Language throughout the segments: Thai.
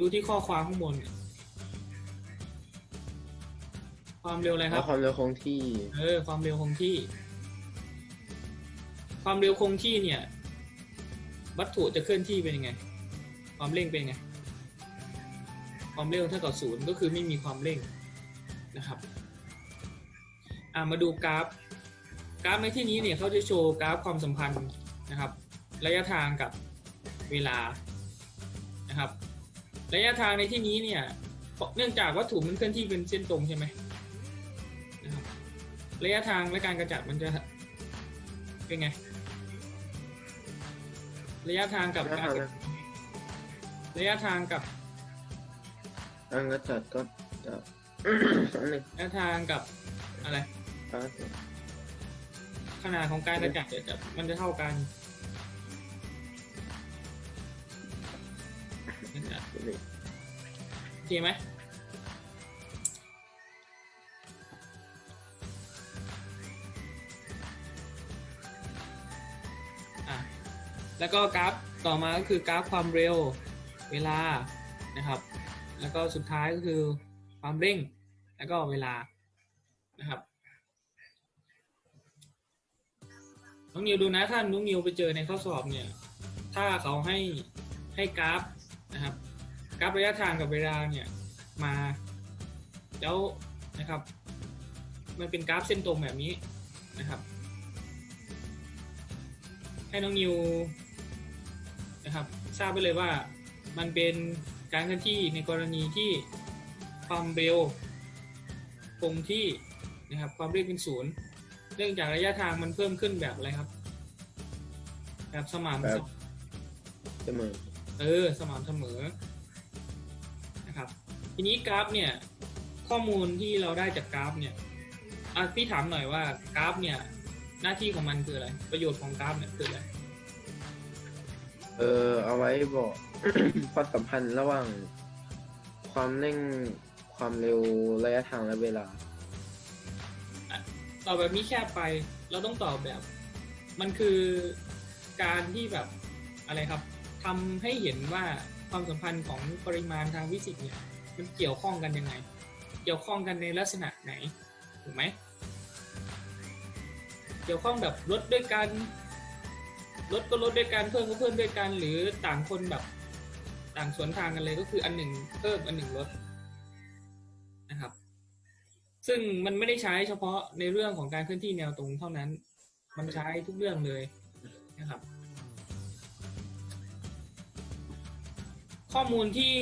ดูที่ข้อความข้างบนเนี่ยความเร็วอะไรคแล้รัวบ ความเร็วคงที่ เออ ความเร็วคงที่ ความเร็วคงที่เนี่ย วัตถุจะเคลื่อนที่เป็นยังไง ความเร่งเป็นยังไง ความเร็วเท่ากับศูนย์ก็คือไม่มีความเร่งนะครับ อ่ามาดูกราฟ กราฟในที่นี้เนี่ยเขาจะโชว์กราฟความสัมพันธ์นะครับ ระยะทางกับเวลานะครับ ระยะทางในที่นี้เนี่ยเนื่องจากวัตถุมันเคลื่อนที่เป็นเส้นตรงใช่ไหมนะครับระยะทางและการกระจัดมันจะเป็นไง ระยะทางกับระยะการทางระยะทางกับอันก็จัดก็จะอันหนึ่งระยะทางกับอะไรอะขนาดของการกระจัดเนี่ยจะมันจะเท่ากัน นะครับโอเคไหมอะแล้วก็กราฟต่อมาก็คือกราฟความเร็วเวลานะครับ แล้วก็สุดท้ายก็คือความเร่งแล้วก็เวลานะครับน้องนิวดูนะถ้าน้องนิวไปเจอในข้อสอบเนี่ย ถ้าเขาให้ให้กราฟนะครับ กราฟระยะทางกับเวลาเนี่ยมา แล้วนะครับ มันเป็นกราฟเส้นตรงแบบนี้นะครับ ให้น้องนิวนะครับ ทราบไปเลยว่ามันเป็นการเคลื่อนที่ในกรณีที่ความเร็วคงที่นะครับ ความเร็วเป็นศูนย์เนื่องจากระยะทางมันเพิ่มขึ้นแบบอะไรครับแบบสม่ำแบบเสมอเออ สม่ำเสมอนะครับ ทีนี้กราฟเนี่ยข้อมูลที่เราได้จากกราฟเนี่ยอะพี่ถามหน่อยว่ากราฟเนี่ย หน้าที่ของมันคืออะไร ประโยชน์ของกราฟเนี่ยคืออะไรเออเอาไว้บอก ความสัมพันธ์ระหว่าง ความเร่งความเร็วระยะทางและเวลาตอบแบบนี้แคบไป เราต้องตอบแบบ มันคือการที่แบบอะไรครับทำให้เห็นว่าความสัมพันธ์ของปริมาณทางฟิสิกส์เนี่ย มันเกี่ยวข้องกันยังไง เกี่ยวข้องกันในลักษณะไหน ถูกไหม เกี่ยวข้องแบบลดด้วยกันลดก็ลดด้วยกันเพิ่มก็เพิ่มด้วยกัน หรือต่างคนแบบต่างสวนทางกันเลยก็คืออันหนึ่งเพิ่มอันหนึ่งลดนะครับ ซึ่งมันไม่ได้ใช้เฉพาะในเรื่องของการเคลื่อนที่แนวตรงเท่านั้น มันใช้ทุกเรื่องเลยนะครับ ข้อมูลที่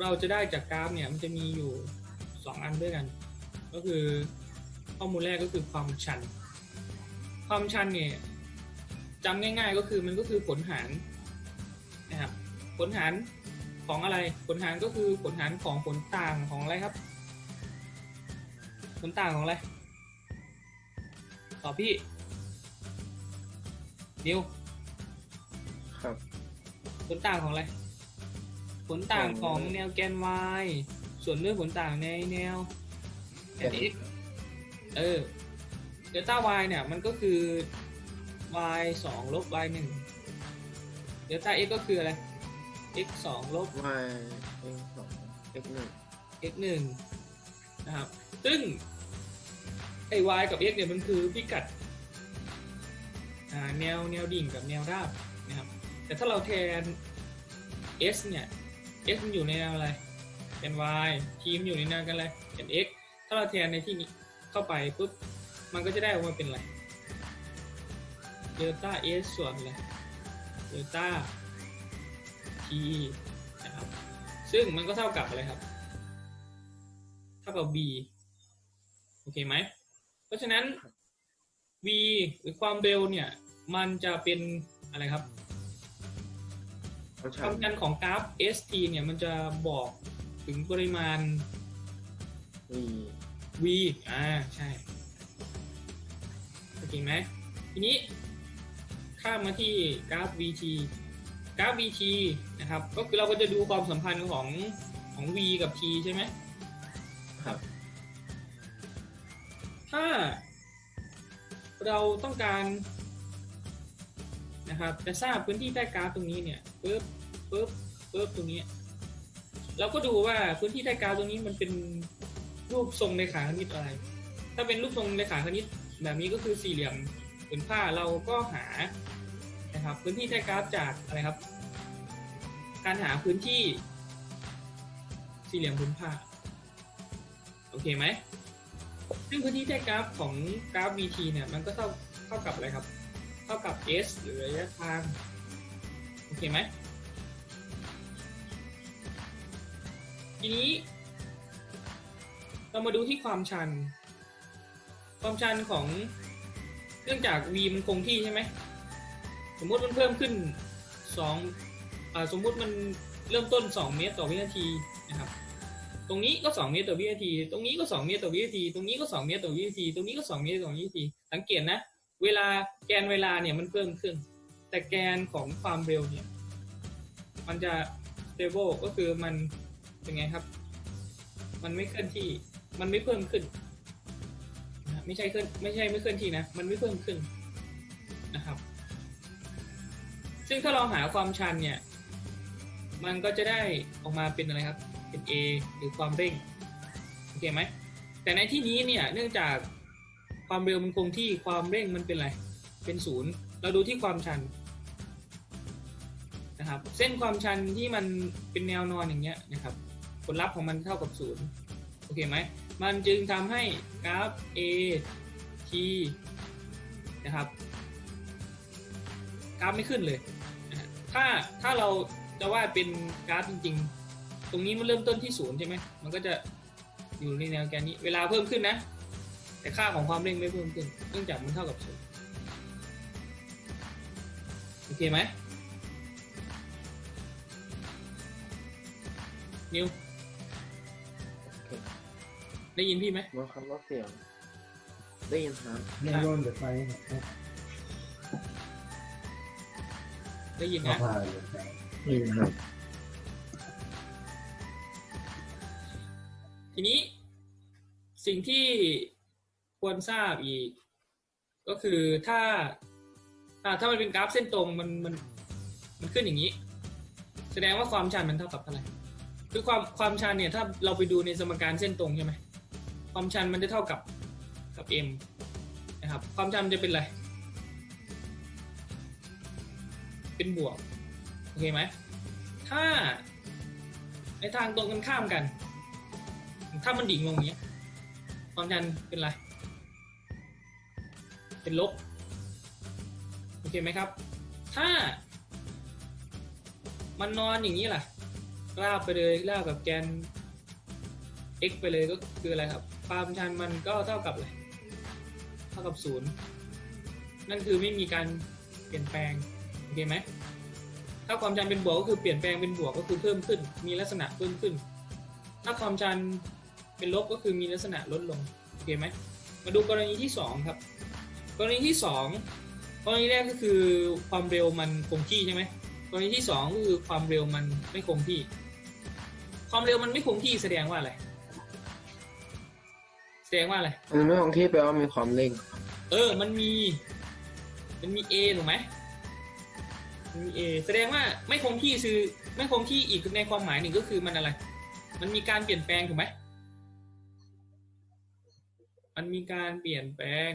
เราจะได้จากกราฟเนี่ยมันจะมีอยู่สองอันด้วยกัน ก็คือข้อมูลแรกก็คือความชัน ความชันเนี่ยจำง่าย ๆ ก็คือมันก็คือผลหารนะครับผลหารของอะไร ผลหารก็คือผลหารของผลต่างของอะไรครับ ผลต่างของอะไรตอบพี่นิวครับ ผลต่างของอะไร ผลต่างของแนวแกน y ส่วนด้วยผลต่างในแนวแกน x เออเดลต้า y เนี่ยมันก็คือ y สองลบ y หนึ่งเดลต้า x ก็คืออะไร x สองลบ y x สอง x หนึ่ง x หนึ่งนะครับ ซึ่งไอ้ y กับ x เนี่ยมันคือพิกัดอ่าแนวแนวดิ่งกับแนวราบนะครับ แต่ถ้าเราแทน s เนี่ย s มันอยู่ในแนวอะไรแกน y ทีมนอยู่ในแนวกันอะไรแกน x ถ้าเราแทนในที่นี้เข้าไปปุ๊บมันก็จะได้ออกมาเป็นอะไรเดลต้า s ส่วนอะไรเดลต้า t นะครับซึ่งมันก็เท่ากับอะไรครับ เท่ากับ v โอเคไหม เพราะฉะนั้น v หรือความเร็วเนี่ย มันจะเป็นอะไรครับ ความคชัวานมชันของกราฟ st เนี่ยมันจะบอกถึงปริมาณ v v อ่าใช่โอเคไหมทีนี้ข้ามมาที่กราฟ vt กราฟ vt นะครับ ก็คือเราก็จะดูความสัมพันธ์ของของ v กับ t ใช่ไหมครับ ถ้าเราต้องการนะครับจะทราบพื้นที่ใต้กราฟตรงนี้เนี่ยปึ๊บ ปึ๊บปึ๊บตรงนี้ เราก็ดูว่าพื้นที่ใต้กราฟตรงนี้มันเป็นรูปทรงเรขาคณิตอะไร ถ้าเป็นรูปทรงเรขาคณิตแบบนี้ก็คือสี่เหลี่ยมผืนผ้าเราก็หานะครับ พื้นที่ใต้กราฟจากอะไรครับ การหาพื้นที่ สี่เหลี่ยมผืนผ้าโอเคไหมซึ่งพื้นที่ใต้กราฟของกราฟ VT เนี่ยมันก็เท่าเท่ากับอะไรครับ เท่ากับ S หรือระยะทางโอเคไหม ทีนี้ เรามาดูที่ความชัน ความชันของเนื่องจาก v มันคงที่ใช่ไหมสมมุติมันเพิ่มขึ้น2อ่าสมมุติมันเริ่มต้น 2 เมตรต่อวินาทีนะครับตรงนี้ก็ 2 เมตรต่อวินาที ตรงนี้ก็ 2 เมตรต่อวินาที ตรงนี้ก็ 2 เมตรต่อวินาที ตรงนี้ก็ 2 เมตรต่อวินาที สังเกตนะ เวลาแกนเวลาเนี่ยมันเพิ่มขึ้น แต่แกนของความเร็วเนี่ย มันจะ stable ก็คือมัน เป็นไงครับ มันไม่เคลื่อนที่ มันไม่เพิ่มขึ้นนะไม่ใช่เคลื่อนไม่ใช่ไม่เคลื่อนที่นะ มันไม่เพิ่มขึ้นนะครับ ซึ่งถ้าเราหาความชันเนี่ย มันก็จะได้ออกมาเป็นอะไรครับ เป็น A หรือความเร่ง โอเคไหม แต่ในที่นี้เนี่ย เนื่องจากความเร็วมันคงที่ความเร่งมันเป็นอะไร เป็นศูนย์ เราดูที่ความชันนะครับ เส้นความชันที่มันเป็นแนวนอนอย่างเงี้ยนะครับ ผลลัพธ์ของมันเท่ากับศูนย์โอเคไหม มันจึงทำให้กราฟ A T นะครับ กราฟไม่ขึ้นเลย ถ้าถ้าเราจะวาดเป็นกราฟจริง ๆ ตรงนี้มันเริ่มต้นที่ศูนย์ใช่ไหม มันก็จะอยู่ในแนวแกนนี้ เวลาเพิ่มขึ้นนะ แต่ค่าของความเร่งไม่เพิ่มขึ้น เนื่องจากมันเท่ากับศูนย์โอเคไหมนิว ได้ยินพี่ไหมมาคำว่าเสียง ได้ยินครับไม่ร่นเดือดไฟครับได้ยินก็นะพาเดือดไฟได้ยินครับทีนี้สิ่งที่ควรทราบอีก ก็คือถ้าอ่าถ้ามันเป็นกราฟเส้นตรงมันมันมันขึ้นอย่างนี้ แสดงว่าความชันมันเท่ากับเท่าไหร่คือความความชันเนี่ยถ้าเราไปดูในสมการเส้นตรงใช่ไหม ความชันมันจะเท่ากับกับ m นะครับ ความชันมันจะเป็นอะไร เป็นบวก โอเคไหม ถ้าในทางตรงกันข้ามกัน ถ้ามันดิ่งลงอย่างเนี้ย ความชันเป็นอะไร เป็นลบ โอเคไหมครับ ถ้า มันนอนอย่างนี้ล่ะราบไปเลยราบกับแกน x ไปเลยก็คืออะไรครับ ความชันมันก็เท่ากับอะไรเท่ากับศูนย์นั่นคือไม่มีการเปลี่ยนแปลงโอเคไหมถ้าความชันเป็นบวกก็คือเปลี่ยนแปลงเป็นบวกก็คือเพิ่มขึ้น มีลักษณะเพิ่มขึ้น ถ้าความชันเป็นลบก็คือมีลักษณะลดลงโอเคไหมมาดูกรณีที่สองครับ กรณีที่สองกรณีแรกก็คือความเร็วมันคงที่ใช่ไหมกรณีที่สองก็คือความเร็วมันไม่คงที่ ความเร็วมันไม่คงที่แสดงว่าอะไร แสดงว่าอะไร อันนี้ไม่คงที่แปลว่ามีความเร่ง เออ มันมี มันมี A ถูกไหมมันมี A แสดงว่าไม่คงที่คือไม่คงที่อีกในความหมายหนึ่งก็คือมันอะไร มันมีการเปลี่ยนแปลงถูกไหมมันมีการเปลี่ยนแปลง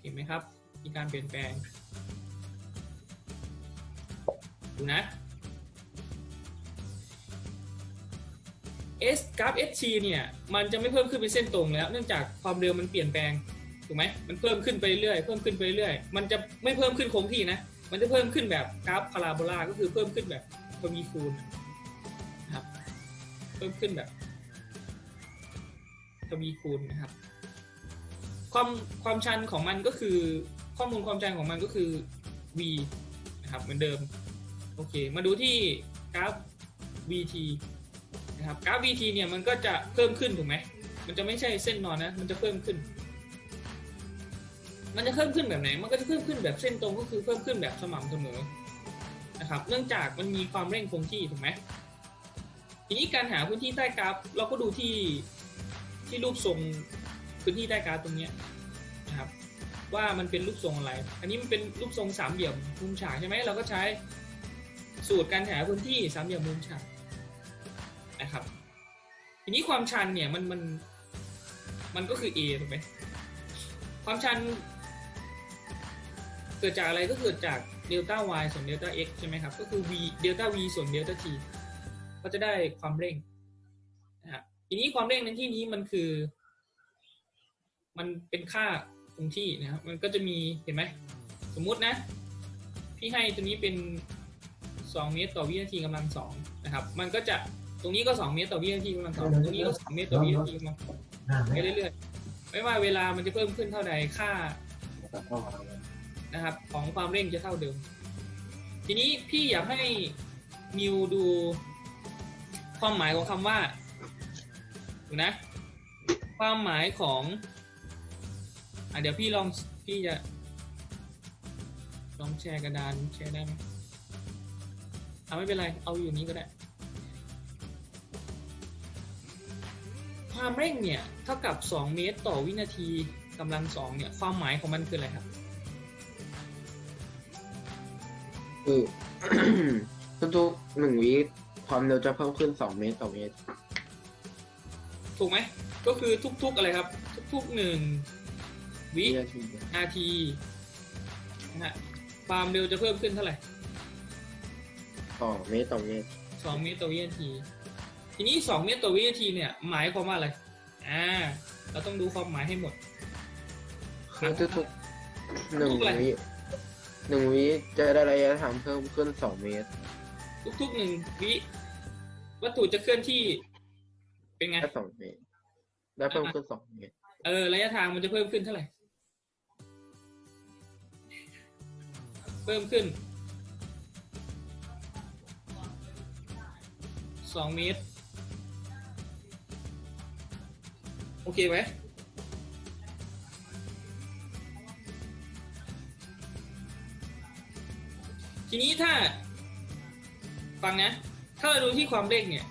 เห็นไหมครับ มีการเปลี่ยนแปลง ดูนะ S กราฟ SC เนี่ยมันจะไม่เพิ่มขึ้นเป็นเส้นตรงแล้ว เนื่องจากความเร็วมันเปลี่ยนแปลงถูกไหมมันเพิ่มขึ้นไปเรื่อยเพิ่มขึ้นไปเรื่อยมันจะไม่เพิ่มขึ้นคงที่นะ มันจะเพิ่มขึ้นแบบกราฟพาราโบลาก็คือเพิ่มขึ้นแบบทวีคูณนะครับ เพิ่มขึ้นแบบทวีคูณนะครับ ความความชันของมันก็คือข้อมูลความชันของมันก็คือ v นะครับเหมือนเดิม โอเค มาดูที่กราฟ vt นะครับกราฟ vt เนี่ยมันก็จะเพิ่มขึ้นถูกไหมมันจะไม่ใช่เส้นนอนนะ มันจะเพิ่มขึ้น มันจะเพิ่มขึ้นแบบไหน มันก็จะเพิ่มขึ้นแบบเส้นตรงก็คือเพิ่มขึ้นแบบสม่ำเสมอนะครับ เนื่องจากมันมีความเร่งคงที่ถูกไหมทีนี้การหาพื้นที่ใต้กราฟ เราก็ดูที่ที่รูปทรงพื้นที่ใต้กราฟตรงนี้นะครับ ว่ามันเป็นรูปทรงอะไร อันนี้มันเป็นรูปทรงสามเหลี่ยมมุมฉากใช่ไหมเราก็ใช้สูตรการหาพื้นที่สามเหลี่ยมมุมฉาก นะครับ ทีนี้ความชันเนี่ยมันมันมันก็คือ a ถูกไหมความชัน เกิดจากอะไรก็เกิดจากเดลต้า y ส่วนเดลต้า x ใช่ไหมครับ ก็คือ v เดลต้า v ส่วนเดลต้า t ก็จะได้ความเร่งนะครับทีนี้ความเร่งในที่นี้มันคือ มันเป็นค่าคงที่นะครับมันก็จะมีเห็นไหมสมมุตินะ พี่ให้ตัวนี้เป็น 2 เมตรต่อวินาทีกำลังสองนะครับ มันก็จะ ตรงนี้ก็2เมตรต่อวินาทีกำลังสองตรงนี้ก็2เมตรต่อวินาทีกำลังสองไปเรื่อยๆ ไม่ว่าเวลามันจะเพิ่มขึ้นเท่าใดค่านะครับ ของความเร่งจะเท่าเดิม ทีนี้พี่อยากให้มิวดูความหมายของคำว่าดูนะ ความหมายของอะเดี๋ยวพี่ลองพี่จะลองแชร์กระดานแชร์ได้ไหมเอาไม่เป็นไร เอาอยู่นี้ก็ได้ ความเร่งเนี่ยเท่ากับ 2 เมตรต่อวินาทีกำลังสองเนี่ยความหมายของมันคืออะไรครับคือทุกๆหนึ่งวิความเร็วจะเพิ่มขึ้นสองเมตรต่อเมตร ถูกไหม ก็คือทุกๆอะไรครับ ทุกๆหนึ่งวิวินาทีนาทีนะฮะความเร็วจะเพิ่มขึ้นเท่าไหร่ต่อเมตรต่อเมตรสองเมตรต่อวินาที ทีนี้สองเมตรต่อวินาทีเนี่ยหมายความว่าอะไร อ่า เราต้องดูความหมายให้หมดคือทุกๆหนึ่งทุกๆอะไรวิหนึ่งวิจะได้ระยะทางเพิ่มขึ้นสองเมตร ทุกๆหนึ่งวิวัตถุจะเคลื่อนที่ เป็นไงแค่สองเมตรได้เพิ่มขึ้นสองเมตร เออ ระยะทางมันจะเพิ่มขึ้นเท่าไหร่ เพิ่มขึ้นสองเมตร อเคไหมทีนี้ถ้าฟังนะ ถ้าเราดูที่ความเร่งเนี่ย